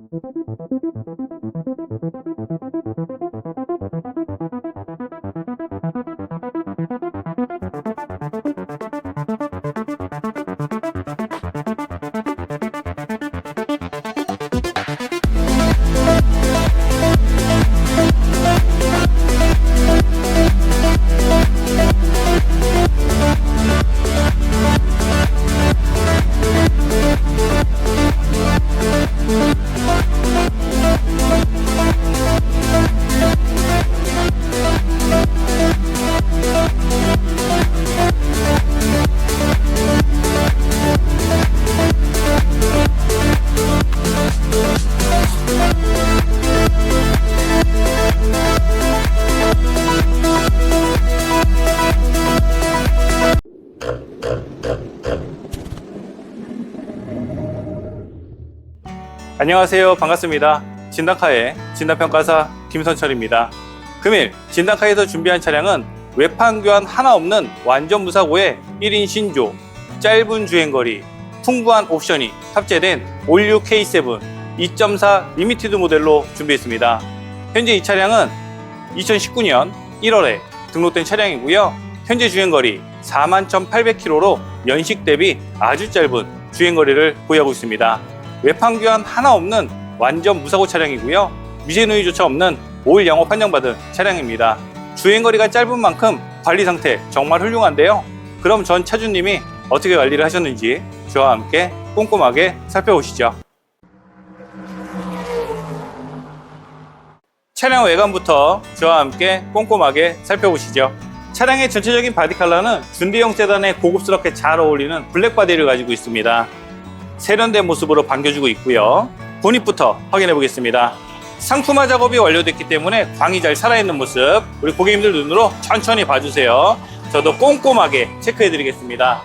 ありがとうございました。 안녕하세요. 반갑습니다. 진단카의 진단평가사 김선철입니다. 금일 진단카에서 준비한 차량은 외판 교환 하나 없는 완전 무사고의 1인 신조, 짧은 주행거리, 풍부한 옵션이 탑재된 올류 K7 2.4 리미티드 모델로 준비했습니다. 현재 이 차량은 2019년 1월에 등록된 차량이고요. 현재 주행거리 41,800km로 연식 대비 아주 짧은 주행거리를 보유하고 있습니다. 외판 교환 하나 없는 완전 무사고 차량이고요. 미세 누이조차 없는 오일 영업 판정받은 차량입니다. 주행거리가 짧은 만큼 관리 상태 정말 훌륭한데요. 그럼 전 차주님이 어떻게 관리를 하셨는지 저와 함께 꼼꼼하게 살펴보시죠. 차량 외관부터 저와 함께 꼼꼼하게 살펴보시죠. 차량의 전체적인 바디 컬러는 준대형 세단에 고급스럽게 잘 어울리는 블랙 바디를 가지고 있습니다. 세련된 모습으로 반겨주고 있고요. 본입부터 확인해 보겠습니다. 상품화 작업이 완료됐기 때문에 광이 잘 살아있는 모습 우리 고객님들 눈으로 천천히 봐주세요. 저도 꼼꼼하게 체크해 드리겠습니다.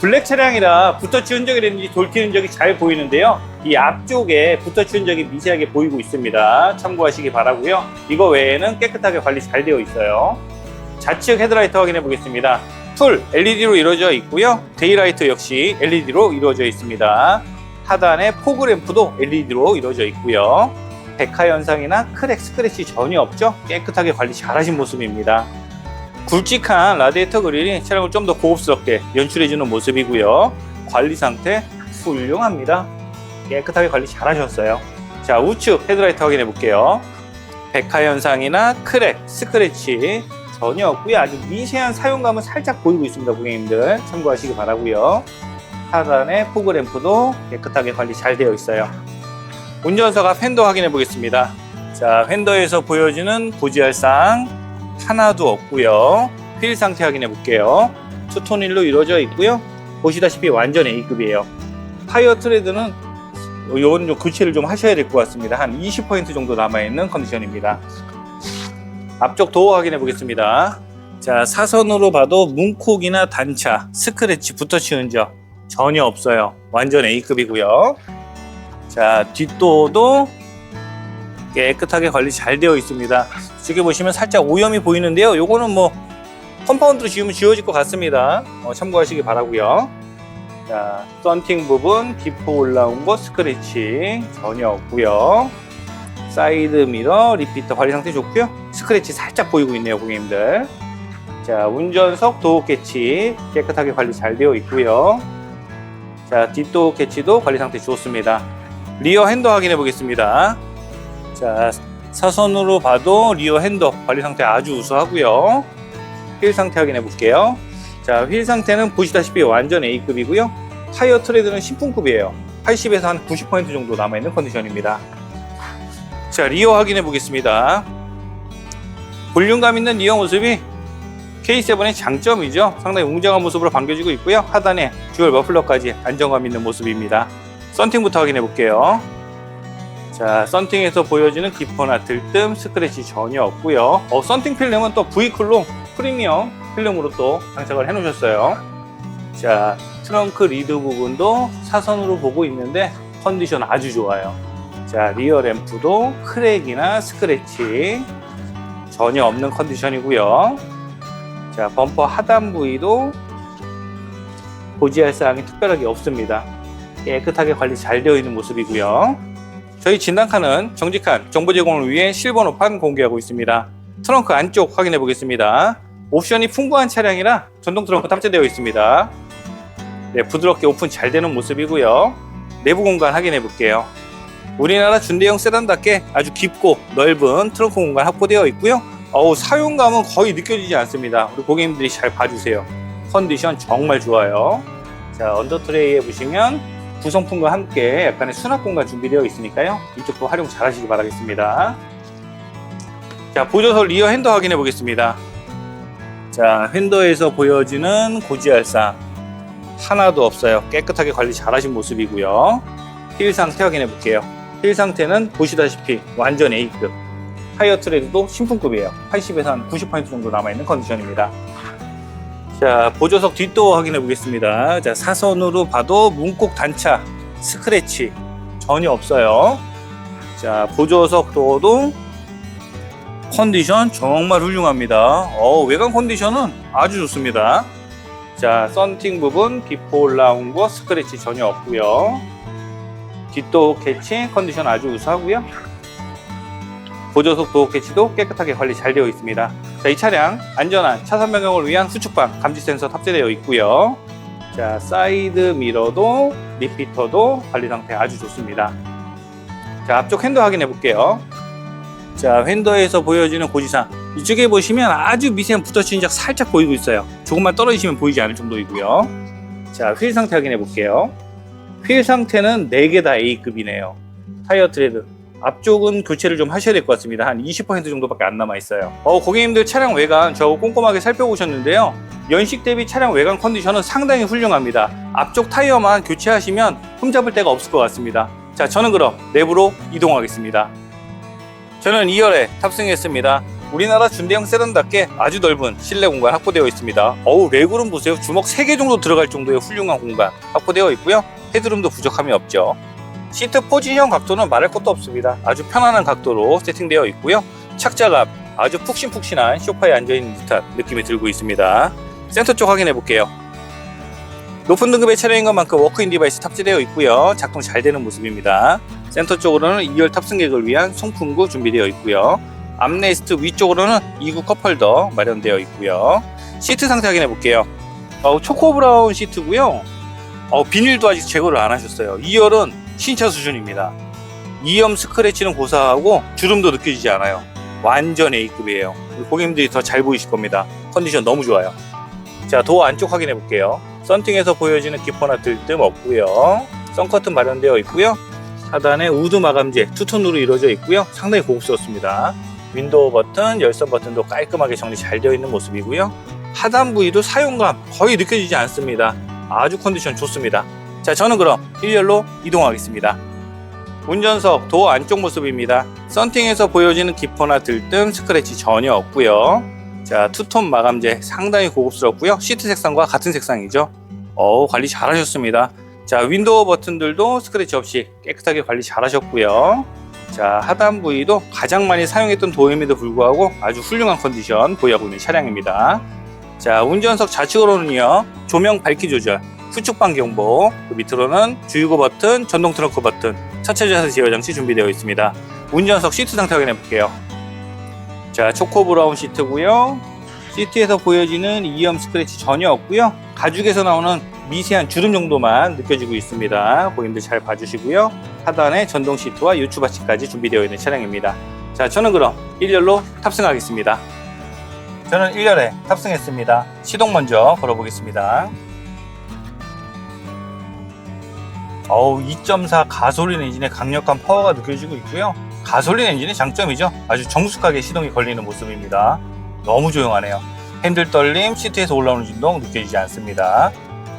블랙 차량이라 붓터치 흔적이라든지 돌키 흔적이 잘 보이는데요. 이 앞쪽에 붓터치 흔적이 미세하게 보이고 있습니다. 참고하시기 바라고요. 이거 외에는 깨끗하게 관리 잘 되어 있어요. 좌측 헤드라이트 확인해 보겠습니다. 풀 LED로 이루어져 있고요. 데이라이트 역시 LED로 이루어져 있습니다. 하단에 포그램프도 LED로 이루어져 있고요. 백화 현상이나 크랙 스크래치 전혀 없죠. 깨끗하게 관리 잘하신 모습입니다. 굵직한 라디에이터 그릴이 차량을 좀 더 고급스럽게 연출해주는 모습이고요. 관리 상태 훌륭합니다. 깨끗하게 관리 잘하셨어요. 자 우측 헤드라이트 확인해 볼게요. 백화 현상이나 크랙, 스크래치 전혀 없고요. 아주 미세한 사용감은 살짝 보이고 있습니다, 고객님들. 참고하시기 바라고요. 하단에 포그램프도 깨끗하게 관리 잘 되어 있어요. 운전석 앞 핸더 확인해 보겠습니다. 자, 핸더에서 보여주는 고지혈상 하나도 없고요. 휠 상태 확인해 볼게요. 투톤일로 이루어져 있고요. 보시다시피 완전 A급이에요. 타이어 트레드는 요건 좀 교체를 좀 하셔야 될 것 같습니다. 한 20% 정도 남아있는 컨디션입니다. 앞쪽 도어 확인해 보겠습니다. 자, 사선으로 봐도 문콕이나 단차, 스크래치, 붓터치 흔적 전혀 없어요. 완전 A급이고요. 자, 뒷도어도 깨끗하게 관리 잘 되어 있습니다. 이쪽에 보시면 살짝 오염이 보이는데요. 요거는 뭐 컴파운드로 지우면 지워질 것 같습니다. 어, 참고하시기 바라고요. 자, 썬팅 부분 기포 올라온 거 스크래치 전혀 없고요. 사이드 미러 리피터 관리 상태 좋고요. 스크래치 살짝 보이고 있네요, 고객님들. 자, 운전석 도어 캐치 깨끗하게 관리 잘 되어 있고요. 자, 뒷도어 캐치도 관리 상태 좋습니다. 리어 핸더 확인해 보겠습니다. 자, 사선으로 봐도 리어 핸더 관리 상태 아주 우수하고요. 휠 상태 확인해 볼게요. 자, 휠 상태는 보시다시피 완전 A급이고요. 타이어 트레드는 신품급이에요. 80에서 한 90% 정도 남아있는 컨디션입니다. 자, 리어 확인해 보겠습니다. 볼륨감 있는 리어 모습이 K7의 장점이죠. 상당히 웅장한 모습으로 반겨지고 있고요. 하단에 듀얼 머플러까지 안정감 있는 모습입니다. 썬팅부터 확인해 볼게요. 자, 썬팅에서 보여지는 기포나 들뜸, 스크래치 전혀 없고요. 어, 썬팅 필름은 또 V쿨롱 프리미엄 필름으로 또 장착을 해 놓으셨어요. 자, 트렁크 리드 부분도 사선으로 보고 있는데 컨디션 아주 좋아요. 자, 리어 램프도 크랙이나 스크래치 전혀 없는 컨디션이고요. 자, 범퍼 하단 부위도 고지할 사항이 특별하게 없습니다. 깨끗하게 관리 잘 되어 있는 모습이고요. 저희 진단카는 정직한 정보 제공을 위해 실번호판 공개하고 있습니다. 트렁크 안쪽 확인해 보겠습니다. 옵션이 풍부한 차량이라 전동 트렁크 탑재되어 있습니다. 네, 부드럽게 오픈 잘 되는 모습이고요. 내부 공간 확인해 볼게요. 우리나라 준대형 세단답게 아주 깊고 넓은 트렁크 공간 확보되어 있고요. 어우, 사용감은 거의 느껴지지 않습니다. 우리 고객님들이 잘 봐주세요. 컨디션 정말 좋아요. 자, 언더 트레이에 보시면 구성품과 함께 약간의 수납 공간 준비되어 있으니까요. 이쪽도 활용 잘 하시기 바라겠습니다. 자, 보조석 리어 핸더 확인해 보겠습니다. 자, 핸더에서 보여지는 고지알상 하나도 없어요. 깨끗하게 관리 잘 하신 모습이고요. 휠 상태 확인해 볼게요. 휠 상태는 보시다시피 완전 A급. 타이어 트레드도 신품급이에요. 80에서 한 90% 정도 남아있는 컨디션입니다. 자, 보조석 뒷도어 확인해 보겠습니다. 자, 사선으로 봐도 문콕 단차, 스크래치 전혀 없어요. 자, 보조석 도어도 컨디션 정말 훌륭합니다. 어, 외관 컨디션은 아주 좋습니다. 자, 썬팅 부분 비포 올라온 거 스크래치 전혀 없고요. 뒷도어 캐치 컨디션 아주 우수하고요. 보조석 도어 캐치도 깨끗하게 관리 잘 되어 있습니다. 자, 이 차량 안전한 차선 변경을 위한 후측방 감지 센서 탑재되어 있고요. 자, 사이드 미러도 리피터도 관리 상태 아주 좋습니다. 자, 앞쪽 핸더 확인해 볼게요. 자, 핸더에서 보여지는 고지상 이쪽에 보시면 아주 미세한 부터 진작 살짝 보이고 있어요. 조금만 떨어지시면 보이지 않을 정도이고요. 자, 휠 상태 확인해 볼게요. 휠 상태는 4개 다 A급이네요. 타이어 트레드. 앞쪽은 교체를 좀 하셔야 될 것 같습니다. 한 20% 정도밖에 안 남아 있어요. 어, 고객님들 차량 외관 저 꼼꼼하게 살펴보셨는데요. 연식 대비 차량 외관 컨디션은 상당히 훌륭합니다. 앞쪽 타이어만 교체하시면 흠잡을 데가 없을 것 같습니다. 자, 저는 그럼 내부로 이동하겠습니다. 저는 2열에 탑승했습니다. 우리나라 준대형 세단답게 아주 넓은 실내 공간 확보되어 있습니다. 어우, 레그룸 보세요. 주먹 3개 정도 들어갈 정도의 훌륭한 공간 확보되어 있고요. 헤드룸도 부족함이 없죠. 시트 포지션 각도는 말할 것도 없습니다. 아주 편안한 각도로 세팅되어 있고요. 착자감 아주 푹신푹신한 소파에 앉아있는 듯한 느낌이 들고 있습니다. 센터 쪽 확인해 볼게요. 높은 등급의 차량인 것만큼 워크인 디바이스 탑재되어 있고요. 작동 잘 되는 모습입니다. 센터 쪽으로는 2열 탑승객을 위한 송풍구 준비되어 있고요. 암레스트 위쪽으로는 2구 컵홀더 마련되어 있고요. 시트 상태 확인해 볼게요. 어, 초코 브라운 시트고요. 어, 비닐도 아직 제거를 안 하셨어요. 2열은 신차 수준입니다. 2염 스크래치는 고사하고 주름도 느껴지지 않아요. 완전 A급이에요. 고객님들이 더 잘 보이실 겁니다. 컨디션 너무 좋아요. 자, 도어 안쪽 확인해 볼게요. 썬팅에서 보여지는 기포나 들뜸 없고요. 선커튼 마련되어 있고요. 하단에 우드 마감재 투톤으로 이루어져 있고요. 상당히 고급스럽습니다. 윈도우 버튼, 열선 버튼도 깔끔하게 정리 잘 되어 있는 모습이고요. 하단 부위도 사용감 거의 느껴지지 않습니다. 아주 컨디션 좋습니다. 자, 저는 그럼 1열로 이동하겠습니다. 운전석 도어 안쪽 모습입니다. 썬팅에서 보여지는 기포나 들뜸, 스크래치 전혀 없고요. 자, 투톤 마감재 상당히 고급스럽고요. 시트 색상과 같은 색상이죠. 어 관리 잘 하셨습니다. 자, 윈도우 버튼들도 스크래치 없이 깨끗하게 관리 잘 하셨고요. 자, 하단 부위도 가장 많이 사용했던 도어임에도 불구하고 아주 훌륭한 컨디션 보유하고 있는 차량입니다. 자, 운전석 좌측으로는요, 조명 밝기 조절, 후측방 경보, 그 밑으로는 주유구 버튼, 전동 트렁크 버튼, 차체 자세 제어 장치 준비되어 있습니다. 운전석 시트 상태 확인해 볼게요. 자, 초코 브라운 시트고요. 시트에서 보여지는 2염 스크래치 전혀 없고요. 가죽에서 나오는 미세한 주름 정도만 느껴지고 있습니다. 고객님들 잘 봐주시고요. 하단에 전동 시트와 유추 바치까지 준비되어 있는 차량입니다. 자, 저는 그럼 1열로 탑승하겠습니다. 저는 1열에 탑승했습니다. 시동 먼저 걸어보겠습니다. 어우 2.4 가솔린 엔진의 강력한 파워가 느껴지고 있고요. 가솔린 엔진의 장점이죠. 아주 정숙하게 시동이 걸리는 모습입니다. 너무 조용하네요. 핸들 떨림, 시트에서 올라오는 진동 느껴지지 않습니다.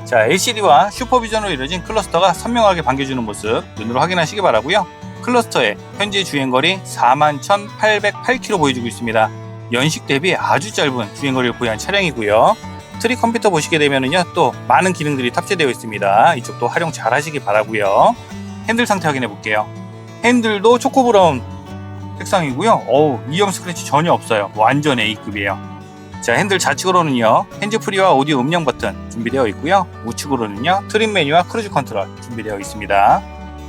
자, LCD와 슈퍼비전으로 이루어진 클러스터가 선명하게 반겨주는 모습 눈으로 확인하시기 바라고요. 클러스터의 현재 주행거리 41,808km 보여주고 있습니다. 연식 대비 아주 짧은 주행거리를 보유한 차량이고요. 트리 컴퓨터 보시게 되면은요 또 많은 기능들이 탑재되어 있습니다. 이쪽도 활용 잘 하시기 바라고요. 핸들 상태 확인해 볼게요. 핸들도 초코 브라운 색상이고요. 어우, 2염 스크래치 전혀 없어요. 완전 A급이에요. 자, 핸들 좌측으로는요, 핸즈프리와 오디오 음량 버튼 준비되어 있고요. 우측으로는요, 트림 메뉴와 크루즈 컨트롤 준비되어 있습니다.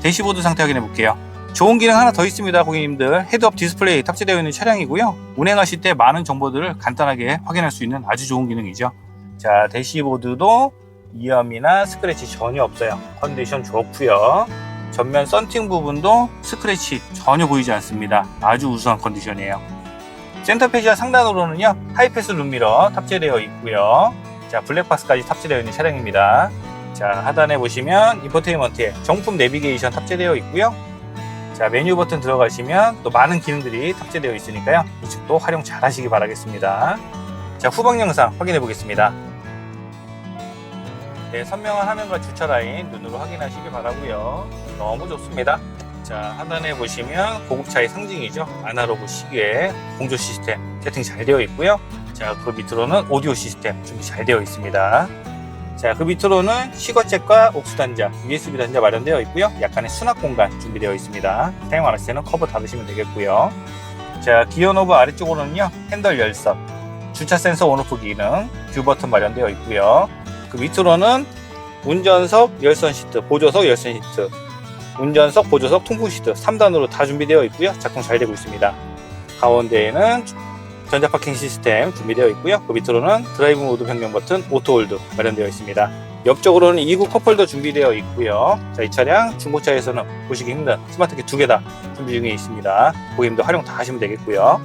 대시보드 상태 확인해 볼게요. 좋은 기능 하나 더 있습니다, 고객님들. 헤드업 디스플레이 탑재되어 있는 차량이고요. 운행하실 때 많은 정보들을 간단하게 확인할 수 있는 아주 좋은 기능이죠. 자, 대시보드도 이염이나 스크래치 전혀 없어요. 컨디션 좋고요. 전면 썬팅 부분도 스크래치 전혀 보이지 않습니다. 아주 우수한 컨디션이에요. 센터 페이지와 상단으로는요, 하이패스 룸미러 탑재되어 있고요. 자, 블랙박스까지 탑재되어 있는 차량입니다. 자, 하단에 보시면 인포테인먼트에 정품 내비게이션 탑재되어 있고요. 자, 메뉴 버튼 들어가시면 또 많은 기능들이 탑재되어 있으니까요. 이쪽도 활용 잘 하시기 바라겠습니다. 자, 후방 영상 확인해 보겠습니다. 네, 선명한 화면과 주차 라인 눈으로 확인하시기 바라고요. 너무 좋습니다. 자, 하단에 보시면 고급차의 상징이죠. 아날로그 시계 공조 시스템 세팅 잘 되어 있고요. 자, 그 밑으로는 오디오 시스템 준비 잘 되어 있습니다. 자, 그 밑으로는 시거잭과 옥수 단자, USB 단자 마련되어 있고요. 약간의 수납 공간 준비되어 있습니다. 사용 안 하실 때는 커버 닫으시면 되겠고요. 자, 기어 노브 아래쪽으로는요. 핸들 열선, 주차 센서 온오프 기능, 뷰 버튼 마련되어 있고요. 그 밑으로는 운전석 열선 시트, 보조석 열선 시트, 운전석, 보조석, 통풍 시트 3단으로 다 준비되어 있고요. 작동 잘 되고 있습니다. 가운데에는 전자 파킹 시스템 준비되어 있고요. 그 밑으로는 드라이브 모드 변경 버튼, 오토 홀드 마련되어 있습니다. 옆쪽으로는 2구 컵홀더 준비되어 있고요. 자, 이 차량 중고차에서는 보시기 힘든 스마트키 두 개 다 준비 중에 있습니다. 고객님도 활용 다 하시면 되겠고요.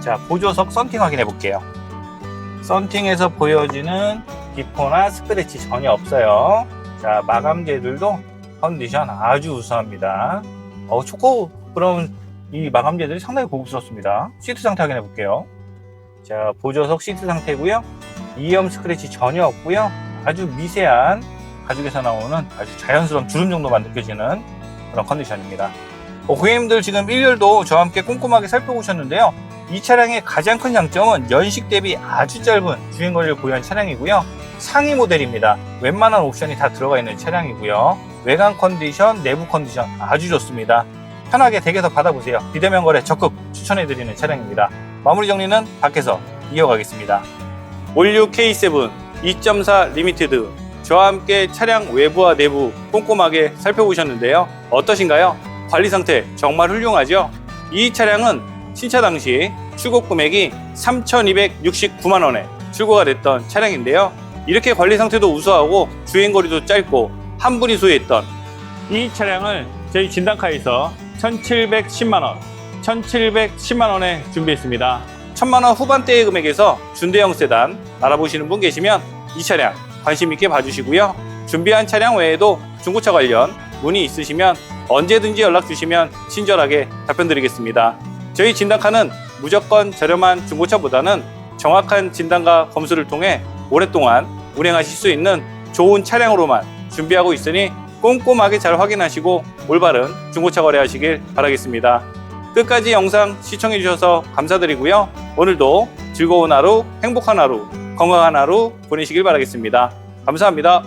자, 보조석 썬팅 확인해 볼게요. 썬팅에서 보여지는 비포나 스크래치 전혀 없어요. 자, 마감재들도 컨디션 아주 우수합니다. 어, 초코 브라운 이 마감재들이 상당히 고급스럽습니다. 시트 상태 확인해 볼게요. 자, 보조석 시트 상태고요. 이염 스크래치 전혀 없고요. 아주 미세한 가죽에서 나오는 아주 자연스러운 주름 정도만 느껴지는 그런 컨디션입니다. 어, 고객님들 지금 1열도 저와 함께 꼼꼼하게 살펴보셨는데요. 이 차량의 가장 큰 장점은 연식 대비 아주 짧은 주행 거리를 보유한 차량이고요. 상위 모델입니다. 웬만한 옵션이 다 들어가 있는 차량이고요. 외관 컨디션, 내부 컨디션 아주 좋습니다. 편하게 댁에서 받아보세요. 비대면 거래 적극 추천해드리는 차량입니다. 마무리 정리는 밖에서 이어가겠습니다. 올류 K7 2.4 리미티드 저와 함께 차량 외부와 내부 꼼꼼하게 살펴보셨는데요. 어떠신가요? 관리 상태 정말 훌륭하죠? 이 차량은 신차 당시 출고 금액이 3,269만 원에 출고가 됐던 차량인데요. 이렇게 관리 상태도 우수하고 주행 거리도 짧고 한 분이 소유했던 이 차량을 저희 진단카에서 1,710만 원, 1,710만 원에 준비했습니다. 1,000만 원 후반대의 금액에서 준대형 세단 알아보시는 분 계시면 이 차량 관심 있게 봐주시고요. 준비한 차량 외에도 중고차 관련 문의 있으시면 언제든지 연락 주시면 친절하게 답변 드리겠습니다. 저희 진단카는 무조건 저렴한 중고차보다는 정확한 진단과 검수를 통해 오랫동안 운행하실 수 있는 좋은 차량으로만 준비하고 있으니 꼼꼼하게 잘 확인하시고 올바른 중고차 거래하시길 바라겠습니다. 끝까지 영상 시청해 주셔서 감사드리고요. 오늘도 즐거운 하루, 행복한 하루, 건강한 하루 보내시길 바라겠습니다. 감사합니다.